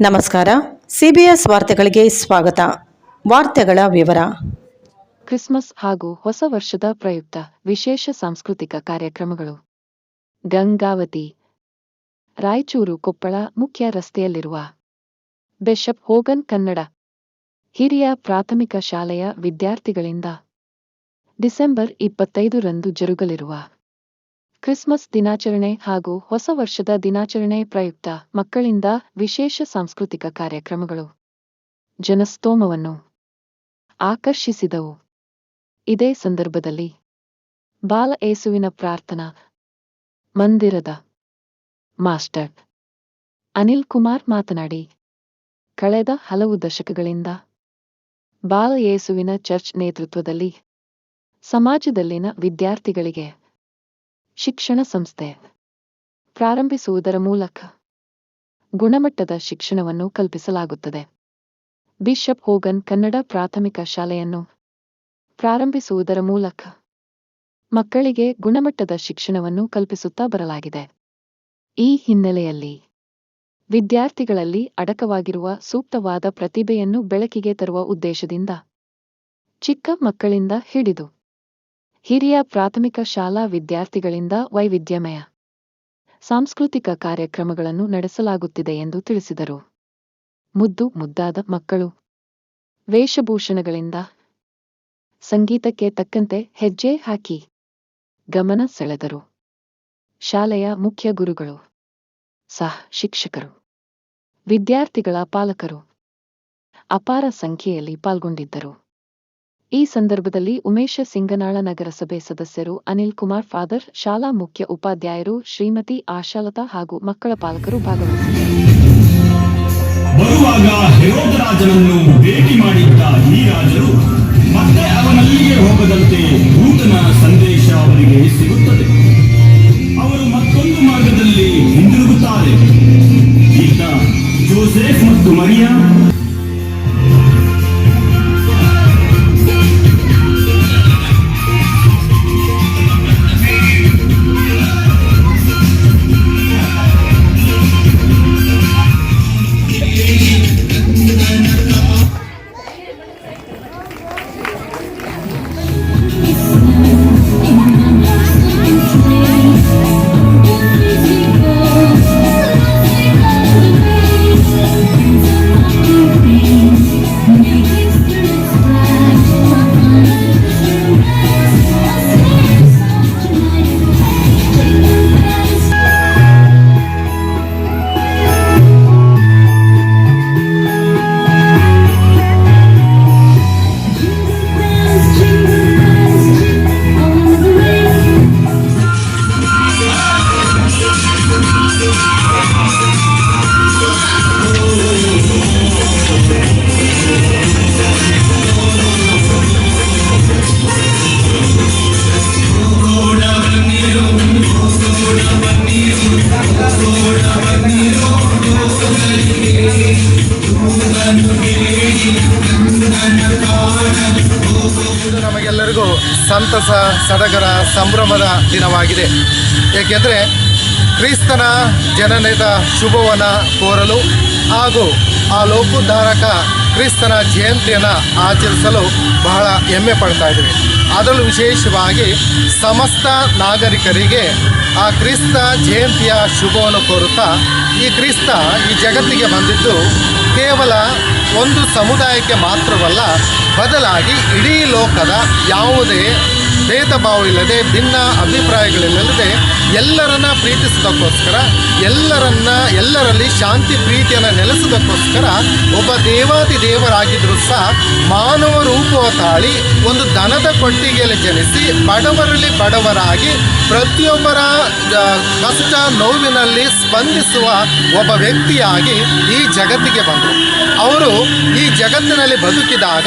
ನಮಸ್ಕಾರ. ಸಿಬಿಎಸ್ ವಾರ್ತೆಗಳಿಗೆ ಸ್ವಾಗತ. ವಾರ್ತೆಗಳ ವಿವರ. ಕ್ರಿಸ್ಮಸ್ ಹಾಗೂ ಹೊಸ ವರ್ಷದ ಪ್ರಯುಕ್ತ ವಿಶೇಷ ಸಾಂಸ್ಕೃತಿಕ ಕಾರ್ಯಕ್ರಮಗಳು. ಗಂಗಾವತಿ, ರಾಯಚೂರು ಕೊಪ್ಪಳ ಮುಖ್ಯ ರಸ್ತೆಯಲ್ಲಿರುವ ಬಿಷಪ್ ಹೋಗನ್ ಕನ್ನಡ ಹಿರಿಯ ಪ್ರಾಥಮಿಕ ಶಾಲೆಯ ವಿದ್ಯಾರ್ಥಿಗಳಿಂದ ಡಿಸೆಂಬರ್ ಇಪ್ಪತ್ತೈದರಂದು ಜರುಗಲಿರುವ ಕ್ರಿಸ್ಮಸ್ ದಿನಾಚರಣೆ ಹಾಗೂ ಹೊಸ ವರ್ಷದ ದಿನಾಚರಣೆ ಪ್ರಯುಕ್ತ ಮಕ್ಕಳಿಂದ ವಿಶೇಷ ಸಾಂಸ್ಕೃತಿಕ ಕಾರ್ಯಕ್ರಮಗಳು. ಜನಸ್ತೋಮವನ್ನು ಆಕರ್ಷಿಸಿದವು. ಇದೇ ಸಂದರ್ಭದಲ್ಲಿ ಬಾಲ ಏಸುವಿನ ಪ್ರಾರ್ಥನಾ ಮಂದಿರದ ಮಾಸ್ಟರ್ ಅನಿಲ್ ಕುಮಾರ್ ಮಾತನಾಡಿ, ಕಳೆದ ಹಲವು ದಶಕಗಳಿಂದ ಬಾಲ ಏಸುವಿನ ಚರ್ಚ್ ನೇತೃತ್ವದಲ್ಲಿ ಸಮಾಜದಲ್ಲಿನ ವಿದ್ಯಾರ್ಥಿಗಳಿಗೆ ಶಿಕ್ಷಣ ಸಂಸ್ಥೆ. ಪ್ರಾರಂಭಿಸುವುದರ ಮೂಲಕ ಗುಣಮಟ್ಟದ ಶಿಕ್ಷಣವನ್ನು ಕಲ್ಪಿಸಲಾಗುತ್ತದೆ. ಬಿಷಪ್ ಹೋಗನ್ ಕನ್ನಡ ಪ್ರಾಥಮಿಕ ಶಾಲೆಯನ್ನು ಪ್ರಾರಂಭಿಸುವುದರ ಮೂಲಕ ಮಕ್ಕಳಿಗೆ ಗುಣಮಟ್ಟದ ಶಿಕ್ಷಣವನ್ನು ಕಲ್ಪಿಸುತ್ತಾ ಬರಲಾಗಿದೆ. ಈ ಹಿನ್ನೆಲೆಯಲ್ಲಿ ವಿದ್ಯಾರ್ಥಿಗಳಲ್ಲಿ ಅಡಕವಾಗಿರುವ ಸೂಕ್ತವಾದ ಪ್ರತಿಭೆಯನ್ನು ಬೆಳಕಿಗೆ ತರುವ ಉದ್ದೇಶದಿಂದ ಚಿಕ್ಕ ಮಕ್ಕಳಿಂದ ಹಿಡಿದು ಹಿರಿಯ ಪ್ರಾಥಮಿಕ ಶಾಲಾ ವಿದ್ಯಾರ್ಥಿಗಳಿಂದ ವೈವಿಧ್ಯಮಯ ಸಾಂಸ್ಕೃತಿಕ ಕಾರ್ಯಕ್ರಮಗಳನ್ನು ನಡೆಸಲಾಗುತ್ತಿದೆ ಎಂದು ತಿಳಿಸಿದರು. ಮುದ್ದು ಮುದ್ದಾದ ಮಕ್ಕಳು ವೇಷಭೂಷಣಗಳಿಂದ ಸಂಗೀತಕ್ಕೆ ತಕ್ಕಂತೆ ಹೆಜ್ಜೆ ಹಾಕಿ ಗಮನ ಸೆಳೆದರು. ಶಾಲೆಯ ಮುಖ್ಯ ಗುರುಗಳು, ಸಹ ಶಿಕ್ಷಕರು, ವಿದ್ಯಾರ್ಥಿಗಳ ಪಾಲಕರು ಅಪಾರ ಸಂಖ್ಯೆಯಲ್ಲಿ ಪಾಲ್ಗೊಂಡಿದ್ದರು. ಈ ಸಂದರ್ಭದಲ್ಲಿ ಉಮೇಶ ಸಿಂಗನಾಳ ನಗರಸಭೆ ಸದಸ್ಯರು ಅನಿಲ್ ಕುಮಾರ್ ಫಾದರ್, ಶಾಲಾ ಮುಖ್ಯ ಉಪಾಧ್ಯಾಯರು, ಶ್ರೀಮತಿ ಆಶಾಲತಾ ಹಾಗೂ ಮಕ್ಕಳ ಪಾಲಕರು ಸಿಗುತ್ತದೆ. ಅವರು ಮತ್ತೊಂದು ಮಾರ್ಗದಲ್ಲಿ ಹಿಂದಿರುಗುತ್ತಾರೆ. ಜೋಸೆಫ್ ಮತ್ತು ಮರಿಯಾ. ಇದು ನಮಗೆಲ್ಲರಿಗೂ ಸಂತಸ, ಸಡಗರ, ಸಂಭ್ರಮದ ದಿನವಾಗಿದೆ. ಏಕೆಂದರೆ ಕ್ರಿಸ್ತನ ಜನನದ ಶುಭವನ್ನು ಕೋರಲು ಹಾಗೂ ಆ ಲೋಕೋದ್ಧಾರಕ ಕ್ರಿಸ್ತನ ಜಯಂತಿಯನ್ನು ಆಚರಿಸಲು ಬಹಳ ಹೆಮ್ಮೆ ಪಡ್ತಾ ಇದ್ದೀವಿ. ಅದರಲ್ಲೂ ವಿಶೇಷವಾಗಿ ಸಮಸ್ತ ನಾಗರಿಕರಿಗೆ ಆ ಕ್ರಿಸ್ತ ಜಯಂತಿಯ ಶುಭವನ್ನು ಕೋರುತ್ತಾ ಈ ಕ್ರಿಸ್ತ ಈ ಜಗತ್ತಿಗೆ ಬಂದಿದ್ದು ಕೇವಲ ಒಂದು ಸಮುದಾಯಕ್ಕೆ ಮಾತ್ರವಲ್ಲ, ಬದಲಾಗಿ ಇಡೀ ಲೋಕದ ಯಾವುದೇ ಭೇದ ಭಾವ ಇಲ್ಲದೆ ಭಿನ್ನ ಅಭಿಪ್ರಾಯಗಳಿಲ್ಲದೆ ಎಲ್ಲರನ್ನ ಪ್ರೀತಿಸೋದಕ್ಕೋಸ್ಕರ, ಎಲ್ಲರನ್ನ, ಎಲ್ಲರಲ್ಲಿ ಶಾಂತಿ ಪ್ರೀತಿಯನ್ನು ನೆಲೆಸೋದಕ್ಕೋಸ್ಕರ ಒಬ್ಬ ದೇವಾದಿ ದೇವರಾಗಿದ್ದರೂ ಸಹ ಮಾನವ ರೂಪವ ತಾಳಿ ಒಂದು ದನದ ಕೊಟ್ಟಿಗೆಯಲ್ಲಿ ಜನಿಸಿ ಬಡವರಲ್ಲಿ ಬಡವರಾಗಿ ಪ್ರತಿಯೊಬ್ಬರ ಕಷ್ಟ ನೋವಿನಲ್ಲಿ ಸ್ಪಂದಿಸುವ ಒಬ್ಬ ವ್ಯಕ್ತಿಯಾಗಿ ಈ ಜಗತ್ತಿಗೆ ಬಂದರು. ಅವರು ಈ ಜಗತ್ತಿನಲ್ಲಿ ಬದುಕಿದಾಗ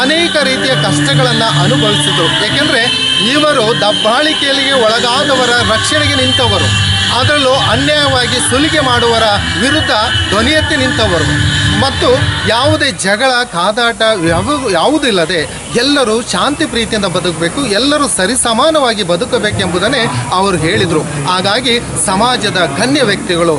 ಅನೇಕ ರೀತಿಯ ಕಷ್ಟಗಳನ್ನು ಅನುಭವಿಸಿದರು. ಏಕೆಂದರೆ ಇವರು ದಬ್ಬಾಳಿಕೆಯಲ್ಲಿ ಒಳಗಾದವರ ರಕ್ಷಣೆಗೆ ನಿಂತವರು. ಅದರಲ್ಲೂ ಅನ್ಯಾಯವಾಗಿ ಸುಲಿಗೆ ಮಾಡುವರ ವಿರುದ್ಧ ಧ್ವನಿ ಎತ್ತಿ ನಿಂತವರು. ಮತ್ತು ಯಾವುದೇ ಜಗಳ, ಕಾದಾಟ, ಯಾವ, ಯಾವುದಿಲ್ಲದೆ ಎಲ್ಲರೂ ಶಾಂತಿ ಪ್ರೀತಿಯಿಂದ ಬದುಕಬೇಕು, ಎಲ್ಲರೂ ಸರಿಸಮಾನವಾಗಿ ಬದುಕಬೇಕೆಂಬುದನ್ನೇ ಅವರು ಹೇಳಿದರು. ಹಾಗಾಗಿ ಸಮಾಜದ ಗಣ್ಯ ವ್ಯಕ್ತಿಗಳು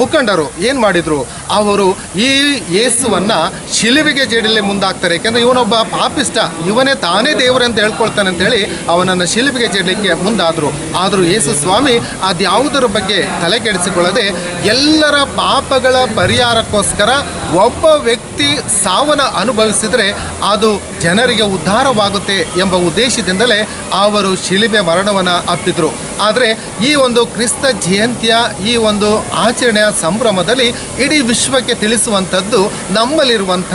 ಮುಖಂಡರು ಏನು ಮಾಡಿದರು? ಅವರು ಈ ಯೇಸುವನ್ನು ಶಿಲುವಿಗೆ ಜಡಿಲಿ ಮುಂದಾಗ್ತಾರೆ ಯಾಕೆಂದರೆ ಇವನೊಬ್ಬ ಪಾಪಿಷ್ಟ, ಇವನೇ ತಾನೇ ದೇವರಂತ ಹೇಳ್ಕೊಳ್ತಾನೆ ಅಂತ ಹೇಳಿ ಅವನನ್ನು ಶಿಲುಬೆಗೆ ಜಡಲಿಕ್ಕೆ ಮುಂದಾದರು. ಆದರೂ ಯೇಸು ಸ್ವಾಮಿ, ಅದ್ಯಾವುದರ ಬಗ್ಗೆ ತಲೆ ಕೆಡಿಸಿಕೊಳ್ಳದೆ ಎಲ್ಲರ ಪಾಪಗಳ ಪರಿಹಾರಕ್ಕೋಸ್ಕರ ಒಬ್ಬ ವ್ಯಕ್ತಿ ಸಾವನ ಅನುಭವಿಸಿದರೆ ಅದು ಜನರಿಗೆ ಉದ್ಧಾರವಾಗುತ್ತೆ ಎಂಬ ಉದ್ದೇಶದಿಂದಲೇ ಅವರು ಶಿಲಿಬೆ ಮರಣವನ್ನು ಅಪ್ಪಿದ್ರು. ಆದರೆ ಈ ಒಂದು ಕ್ರಿಸ್ತ ಜಯಂತಿಯ ಈ ಒಂದು ಆಚರಣೆಯ ಸಂಭ್ರಮದಲ್ಲಿ ಇಡೀ ವಿಶ್ವಕ್ಕೆ ತಿಳಿಸುವಂಥದ್ದು ನಮ್ಮಲ್ಲಿರುವಂಥ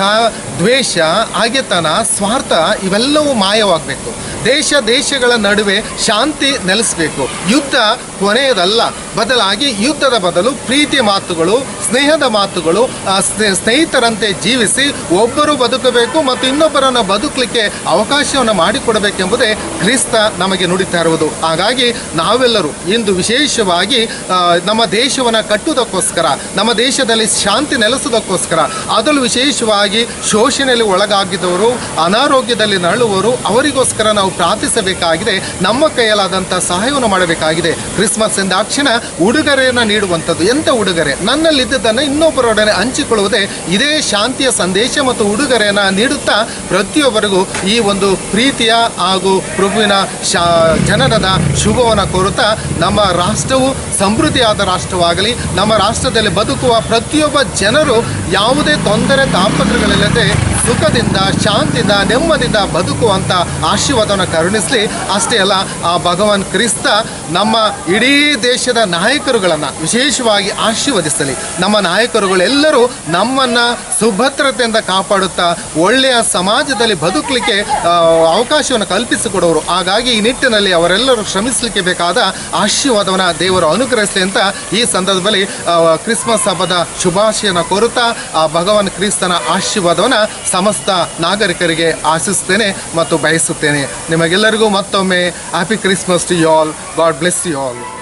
ದ್ವೇಷ ಹಾಗೆತನ ಸ್ವಾರ್ಥ ಇವೆಲ್ಲವೂ ಮಾಯವಾಗಬೇಕು. ದೇಶ ದೇಶಗಳ ನಡುವೆ ಶಾಂತಿ ನೆಲೆಸಬೇಕು. ಯುದ್ಧ ಕೊನೆಯದಲ್ಲ. ಬದಲಾಗಿ ಯುದ್ಧದ ಬದಲು ಪ್ರೀತಿ ಮಾತುಗಳು, ಸ್ನೇಹದ ಮಾತುಗಳು ಸ್ನೇಹಿತರಂತೆ ಜೀವಿಸಿ ಒಬ್ಬರು ಬದುಕಬೇಕು ಮತ್ತು ಇನ್ನೊಬ್ಬರನ್ನು ಬದುಕಲಿಕ್ಕೆ ಅವಕಾಶವನ್ನು ಮಾಡಿಕೊಡಬೇಕೆಂಬುದೇ ಕ್ರಿಸ್ತ ನಮಗೆ ನುಡಿತಾ ಇರುವುದು. ಹಾಗಾಗಿ ನಾವೆಲ್ಲರೂ ಇಂದು ವಿಶೇಷವಾಗಿ ನಮ್ಮ ದೇಶವನ್ನು ಕಟ್ಟುವುದಕ್ಕೋಸ್ಕರ, ನಮ್ಮ ದೇಶದಲ್ಲಿ ಶಾಂತಿ ನೆಲೆಸೋದಕ್ಕೋಸ್ಕರ ಅದರಲ್ಲೂ ವಿಶೇಷವಾಗಿ ಶೋಷಣೆಯಲ್ಲಿ ಒಳಗಾಗಿದ್ದವರು, ಅನಾರೋಗ್ಯದಲ್ಲಿ ನರಳುವವರು ಅವರಿಗೋಸ್ಕರ ನಾವು ಪ್ರಾರ್ಥಿಸಬೇಕಾಗಿದೆ, ನಮ್ಮ ಕೈಯಲ್ಲಾದಂಥ ಸಹಾಯವನ್ನು ಮಾಡಬೇಕಾಗಿದೆ. ಕ್ರಿಸ್ಮಸ್ ಎಂದಾಕ್ಷಣ ಉಡುಗೊರೆಯನ್ನು ನೀಡುವಂಥದ್ದು. ಎಂಥ ಉಡುಗೊರೆ? ನನ್ನಲ್ಲಿದ್ದದನ್ನು ಇನ್ನೊಬ್ಬರೊಡನೆ ಹಂಚಿಕೊಳ್ಳುವುದೇ ಇದೇ ಶಾಂತಿಯ ಸಂದೇಶ ಮತ್ತು ಉಡುಗೊರೆಯನ್ನು ನೀಡುತ್ತಾ ಪ್ರತಿಯೊಬ್ಬರಿಗೂ ಈ ಒಂದು ಪ್ರೀತಿಯ ಹಾಗೂ ಪ್ರಭುವಿನ ಶಾ, ಜನನದ ಶುಭವನ್ನು ಕೋರುತ್ತಾ ನಮ್ಮ ರಾಷ್ಟ್ರವು ಸಮೃದ್ಧಿಯಾದ ರಾಷ್ಟ್ರವಾಗಲಿ, ನಮ್ಮ ರಾಷ್ಟ್ರದಲ್ಲಿ ಬದುಕುವ ಪ್ರತಿಯೊಬ್ಬ ಜನರು ಯಾವುದೇ ತೊಂದರೆ ತಾಪತ್ರಗಳಿಲ್ಲದೆ ಸುಖದಿಂದ ಶಾಂತಿಯಿಂದ ನೆಮ್ಮದಿಯಿಂದ ಬದುಕುವಂಥ ಆಶೀರ್ವಾದವನ್ನು ಕರುಣಿಸಲಿ. ಅಷ್ಟೇ ಅಲ್ಲ ಆ ಭಗವಾನ್ ಕ್ರಿಸ್ತ ನಮ್ಮ ಇಡೀ ದೇಶದ ನಾಯಕರುಗಳನ್ನು ವಿಶೇಷವಾಗಿ ಆಶೀರ್ವದಿಸಲಿ. ನಮ್ಮ ನಾಯಕರುಗಳೆಲ್ಲರೂ ನಮ್ಮನ್ನು ಸುಭದ್ರತೆಯಿಂದ ಕಾಪಾಡುತ್ತಾ, ಒಳ್ಳೆಯ ಸಮಾಜದಲ್ಲಿ ಬದುಕಲಿಕ್ಕೆ ಅವಕಾಶವನ್ನು ಕಲ್ಪಿಸಿಕೊಡೋರು. ಹಾಗಾಗಿ ಈ ನಿಟ್ಟಿನಲ್ಲಿ ಅವರೆಲ್ಲರೂ ಶ್ರಮಿಸಲಿಕ್ಕೆ ಬೇಕಾದ ಆಶೀರ್ವಾದವನ್ನು ದೇವರು ಅನುಗ್ರಹಿಸಲಿ ಅಂತ ಈ ಸಂದರ್ಭದಲ್ಲಿ ಕ್ರಿಸ್ಮಸ್ ಹಬ್ಬದ ಶುಭಾಶಯನ ಕೋರುತ್ತಾ, ಆ, ಭಗವಾನ್ ಕ್ರಿಸ್ತನ ಆಶೀರ್ವಾದವನ್ನು ಸಮಸ್ತ ನಾಗರಿಕರಿಗೆ ಆಶಿಸ್ತೇನೆ ಮತ್ತು ಬಯಸುತ್ತೇನೆ. ನಿಮಗೆಲ್ಲರಿಗೂ ಮತ್ತೊಮ್ಮೆ happy Christmas to all God bless you all.